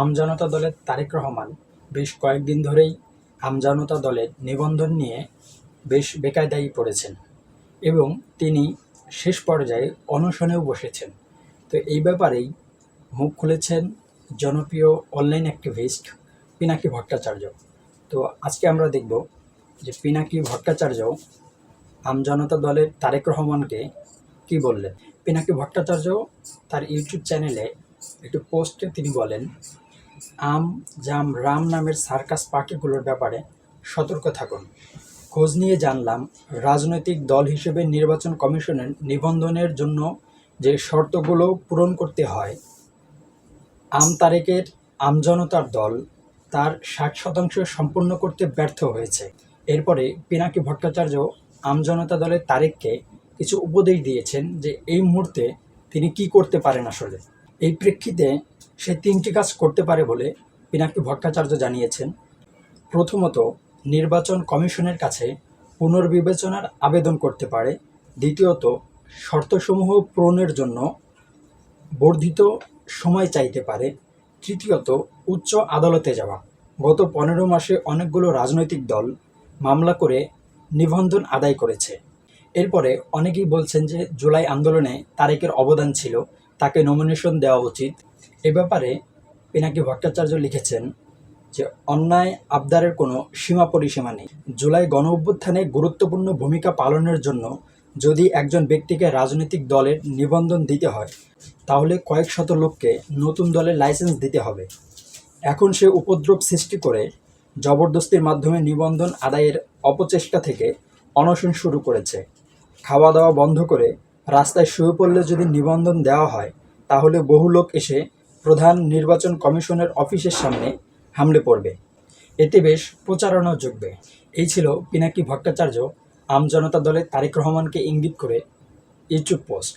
আমজনতা দলের তারেক রহমান বেশ কয়েকদিন ধরেই আমজনতা দলের নিবন্ধন নিয়ে বেশ বেকায়দায় পড়েছেন এবং তিনি শেষ পর্যায়ে অনশনেও বসেছেন। তো এই ব্যাপারেই মুখ খুলেছেন জনপ্রিয় অনলাইন অ্যাক্টিভিস্ট পিনাকি ভট্টাচার্য। তো আজকে আমরা দেখব যে পিনাকি ভট্টাচার্য আমজনতা দলের তারেক রহমানকে কি বললেন? পিনাকি ভট্টাচার্য তার ইউটিউব চ্যানেলে একটি পোস্টে তিনি বলেন আম, জাম, রাম নামের সার্কাস পার্টিগুলোর ব্যাপারে সতর্ক থাকুন। খোঁজ নিয়ে জানলাম, রাজনৈতিক দল হিসেবে নির্বাচন কমিশনের নিবন্ধনের জন্য যে শর্তগুলো পূরণ করতে হয়, আম তারেকের আমজনতার দল তার ষাট শতাংশ সম্পূর্ণ করতে ব্যর্থ হয়েছে। এরপরে পিনাকি ভট্টাচার্য আমজনতা দলের তারেককে কিছু উপদেশ দিয়েছেন যে এই মুহূর্তে তিনি কি করতে পারেন আসলে। এই প্রেক্ষিতে সে তিনটি কাজ করতে পারে বলে পিনাকি ভট্টাচার্য জানিয়েছেন। প্রথমত, নির্বাচন কমিশনের কাছে পুনর্বিবেচনার আবেদন করতে পারে। দ্বিতীয়ত, শর্তসমূহ পূরণের জন্য বর্ধিত সময় চাইতে পারে। তৃতীয়ত, উচ্চ আদালতে যাওয়া। গত পনেরো মাসে অনেকগুলো রাজনৈতিক দল মামলা করে নিবন্ধন আদায় করেছে। এরপরে অনেকেই বলছেন যে, জুলাই আন্দোলনে তারেকের অবদান ছিল, তাকে নমিনেশন দেওয়া উচিত। এ ব্যাপারে পিনাকি ভট্টাচার্য লিখেছেন যে, অন্যায় আবদারের কোনো সীমা পরিসীমা নেই। জুলাই গণ অভ্যুত্থানে গুরুত্বপূর্ণ ভূমিকা পালনের জন্য যদি একজন ব্যক্তিকে রাজনৈতিক দলের নিবন্ধন দিতে হয়, তাহলে কয়েক শত লোককে নতুন দলের লাইসেন্স দিতে হবে। এখন সে উপদ্রব সৃষ্টি করে জবরদস্তির মাধ্যমে নিবন্ধন আদায়ের অপচেষ্টা থেকে অনশন শুরু করেছে। খাওয়া দাওয়া বন্ধ করে রাস্তায় শুয়ে পড়লে যদি নিবন্ধন দেওয়া হয়, তাহলে বহু লোক এসে প্রধান নির্বাচন কমিশনের অফিসের সামনে হামলে পড়বে। এতে বেশ প্রচারণা যোগবে এই ছিল পিনাকি ভট্টাচার্য। আমজনতা দলের তারেক রহমানকে ইঙ্গিত করে ইউটিউব পোস্ট।